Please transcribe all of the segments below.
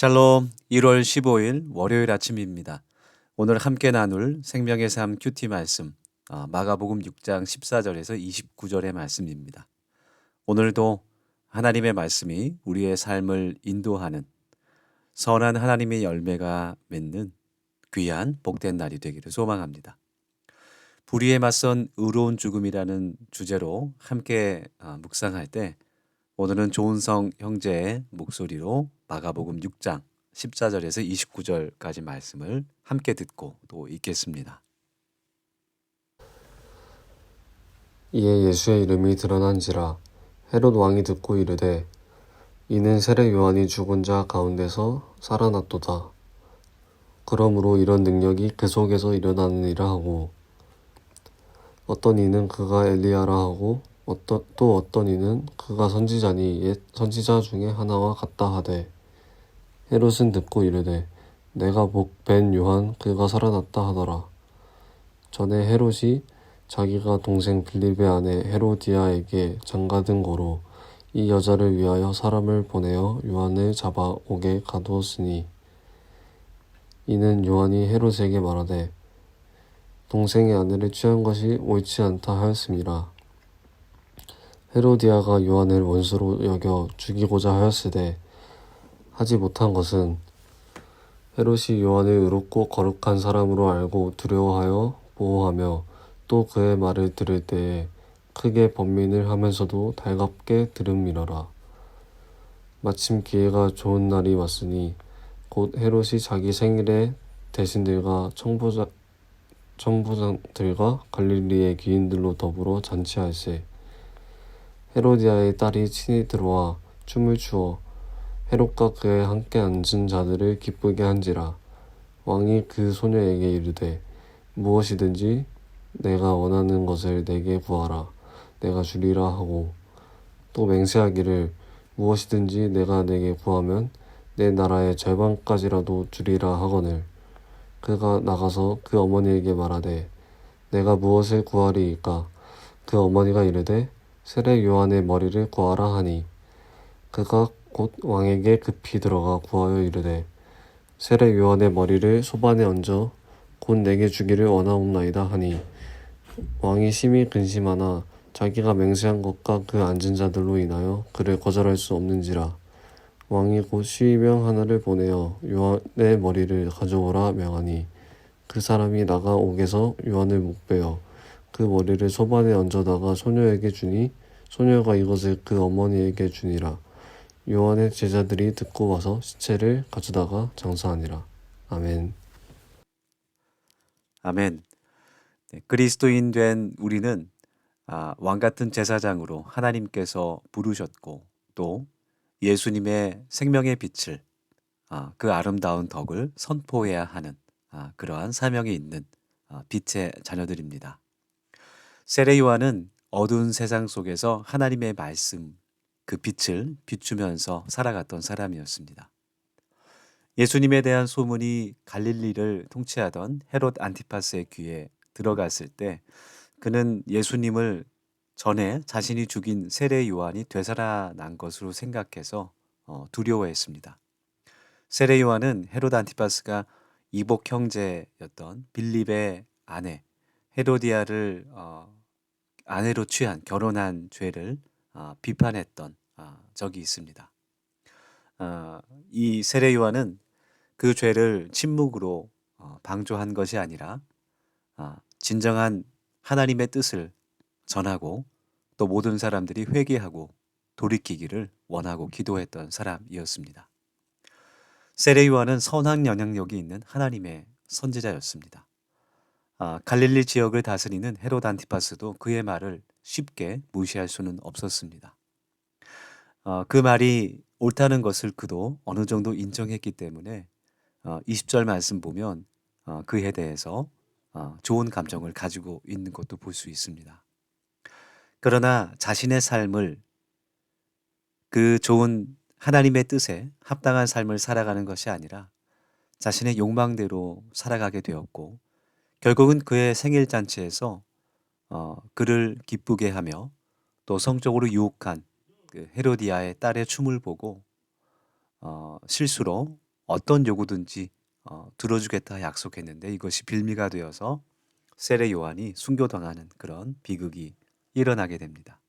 샬롬 1월 15일 월요일 아침입니다. 오늘 함께 나눌 생명의 삶 큐티 말씀 아, 마가복음 6장 14절에서 29절의 말씀입니다. 오늘도 하나님의 말씀이 우리의 삶을 인도하는 선한 하나님의 열매가 맺는 귀한 복된 날이 되기를 소망합니다. 불의에 맞선 의로운 죽음이라는 주제로 함께 아, 묵상할 때 오늘은 조은성 형제의 목소리로 마가복음 6장 14절에서 29절까지 말씀을 함께 듣고 또 읽겠습니다. 이에 예수의 이름이 드러난지라 헤롯 왕이 듣고 이르되 이는 세례 요한이 죽은 자 가운데서 살아났도다. 그러므로 이런 능력이 그 속에서 일어나느니라 하고 어떤 이는 그가 엘리야라 하고 어떤, 또 어떤 이는 그가 선지자니 옛 선지자 중에 하나와 같다 하되 헤롯은 듣고 이르되 내가 복 뵌 요한 그가 살아났다 하더라. 전에 헤롯이 자기가 동생 빌립의 아내 헤로디아에게 장가든 고로 이 여자를 위하여 사람을 보내어 요한을 잡아 옥에 가두었으니 이는 요한이 헤롯에게 말하되 동생의 아내를 취한 것이 옳지 않다 하였음이라 헤로디아가 요한을 원수로 여겨 죽이고자 하였으되 하지 못한 것은 헤롯이 요한을 의롭고 거룩한 사람으로 알고 두려워하여 보호하며 또 그의 말을 들을 때에 크게 번민을 하면서도 달갑게 들음이러라. 마침 기회가 좋은 날이 왔으니 곧 헤롯이 자기 생일에 대신들과 청부자, 청부장들과 갈릴리의 귀인들로 더불어 잔치할세. 헤로디아의 딸이 친히 들어와 춤을 추어 헤롯과 그에 함께 앉은 자들을 기쁘게 한지라. 왕이 그 소녀에게 이르되 무엇이든지 내가 원하는 것을 내게 구하라. 내가 주리라 하고 또 맹세하기를 무엇이든지 내가 내게 구하면 내 나라의 절반까지라도 주리라 하거늘 그가 나가서 그 어머니에게 말하되 내가 무엇을 구하리이까 그 어머니가 이르되 세례 요한의 머리를 구하라 하니 그가 곧 왕에게 급히 들어가 구하여 이르되 세례 요한의 머리를 소반에 얹어 곧 내게 주기를 원하옵나이다 하니 왕이 심히 근심하나 자기가 맹세한 것과 그 앉은 자들로 인하여 그를 거절할 수 없는지라. 왕이 곧 시위병 하나를 보내어 요한의 머리를 가져오라 명하니 그 사람이 나가 옥에서 요한을 목베어 그 머리를 소반에 얹어다가 소녀에게 주니 소녀가 이것을 그 어머니에게 주니라 요한의 제자들이 듣고 와서 시체를 가져다가 장사하니라 아멘 아멘. 네, 그리스도인 된 우리는 아, 왕 같은 제사장으로 하나님께서 부르셨고 또 예수님의 생명의 빛을 아, 그 아름다운 덕을 선포해야 하는 아, 그러한 사명이 있는 아, 빛의 자녀들입니다. 세례 요한은 어두운 세상 속에서 하나님의 말씀 그 빛을 비추면서 살아갔던 사람이었습니다. 예수님에 대한 소문이 갈릴리를 통치하던 헤롯 안티파스의 귀에 들어갔을 때 그는 예수님을 전에 자신이 죽인 세례 요한이 되살아난 것으로 생각해서 어, 두려워했습니다. 세례 요한은 헤롯 안티파스가 이복 형제였던 빌립의 아내 헤로디아를 어, 아내로 취한 결혼한 죄를 어, 비판했던 어, 적이 있습니다. 어, 이 세례 요한은 그 죄를 침묵으로 어, 방조한 것이 아니라 아, 진정한 하나님의 뜻을 전하고 또 모든 사람들이 회개하고 돌이키기를 원하고 기도했던 사람이었습니다. 세례 요한은 선한 영향력이 있는 하나님의 선지자였습니다. 아, 갈릴리 지역을 다스리는 헤롯 안티파스도 그의 말을 쉽게 무시할 수는 없었습니다. 어, 그 말이 옳다는 것을 그도 어느 정도 인정했기 때문에 어, 20절 말씀 보면 어, 그에 대해서 어, 좋은 감정을 가지고 있는 것도 볼 수 있습니다. 그러나 자신의 삶을 그 좋은 하나님의 뜻에 합당한 삶을 살아가는 것이 아니라 자신의 욕망대로 살아가게 되었고 결국은 그의 생일 잔치에서 어, 그를 기쁘게 하며 또 성적으로 유혹한 그 헤로디아의 딸의 춤을 보고 어, 실수로 어떤 요구든지 어, 들어주겠다 약속했는데 이것이 빌미가 되어서 세례 요한이 순교당하는 그런 비극이 일어나게 됩니다.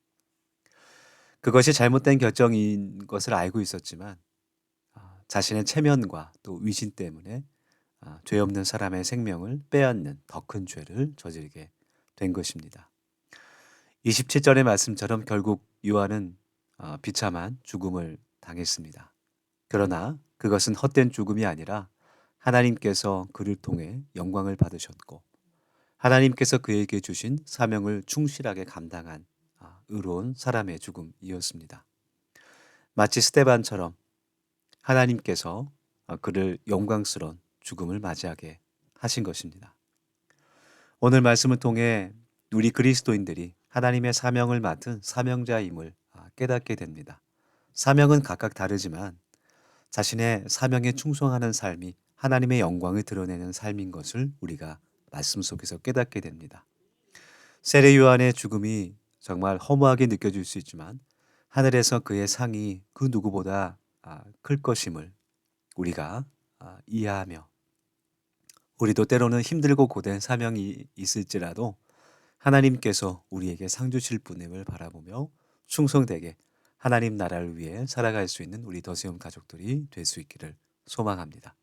그것이 잘못된 결정인 것을 알고 있었지만 아, 자신의 체면과 또 위신 때문에 아, 죄 없는 사람의 생명을 빼앗는 더 큰 죄를 저지르게 된 것입니다. 27절의 말씀처럼 결국 요한은 어, 비참한 죽음을 당했습니다. 그러나 그것은 헛된 죽음이 아니라 하나님께서 그를 통해 영광을 받으셨고 하나님께서 그에게 주신 사명을 충실하게 감당한 아, 의로운 사람의 죽음이었습니다. 마치 스테반처럼 하나님께서 어, 그를 영광스러운 죽음을 맞이하게 하신 것입니다. 오늘 말씀을 통해 우리 그리스도인들이 하나님의 사명을 맡은 사명자임을 아, 깨닫게 됩니다. 사명은 각각 다르지만 자신의 사명에 충성하는 삶이 하나님의 영광을 드러내는 삶인 것을 우리가 말씀 속에서 깨닫게 됩니다. 세례 요한의 죽음이 정말 허무하게 느껴질 수 있지만 하늘에서 그의 상이 그 누구보다 아, 클 것임을 우리가 아, 이해하며 우리도 때로는 힘들고 고된 사명이 있을지라도 하나님께서 우리에게 상 주실 분임을 바라보며 충성되게 하나님 나라를 위해 살아갈 수 있는 우리 더세움 가족들이 될 수 있기를 소망합니다.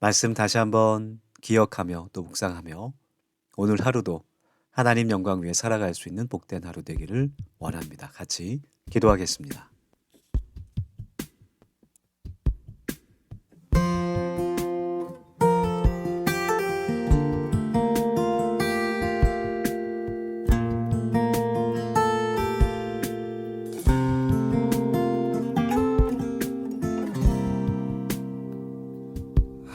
말씀 다시 한번 기억하며 또 묵상하며 오늘 하루도 하나님 영광 위에 살아갈 수 있는 복된 하루 되기를 원합니다. 같이 기도하겠습니다.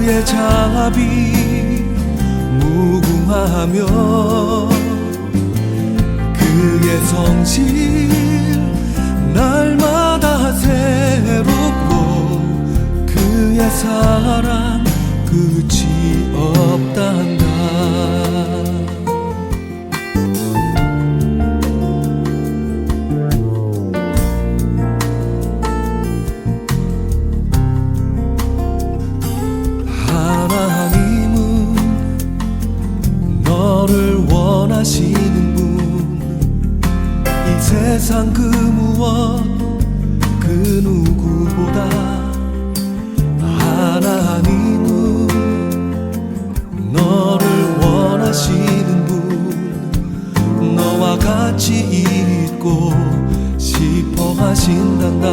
그의 자비 무궁하며 그의 성실 같이 있고 싶어 하신단다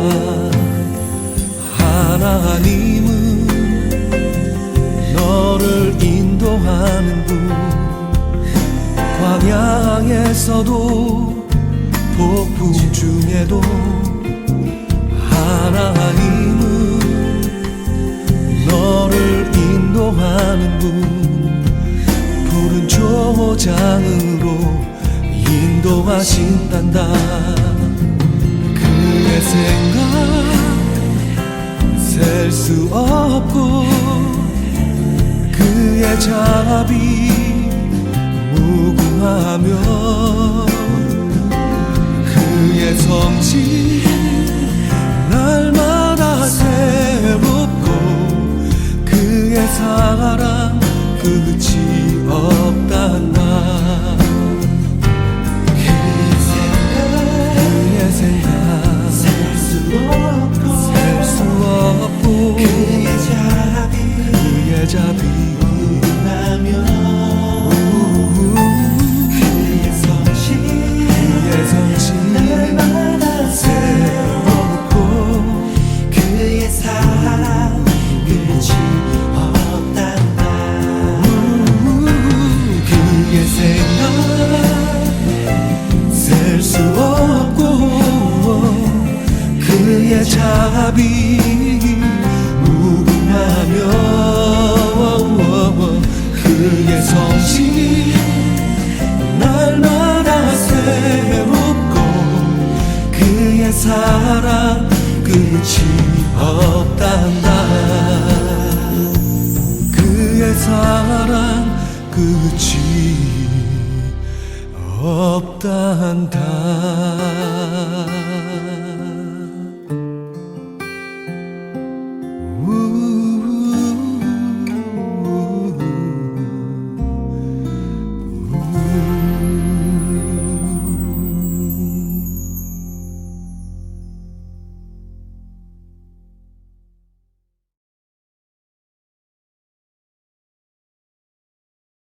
하나님은 너를 인도하는 분 광야에서도 폭풍 중에도 하나님은 너를 인도하는 분 푸른 초장으로 인도하신단다. 그의 생각 셀 수 없고 그의 자비 무궁하며 그의 성질 날마다 새롭고 그의 사랑 끝이 없 끝이 없단다 그의 사랑 끝이 없단다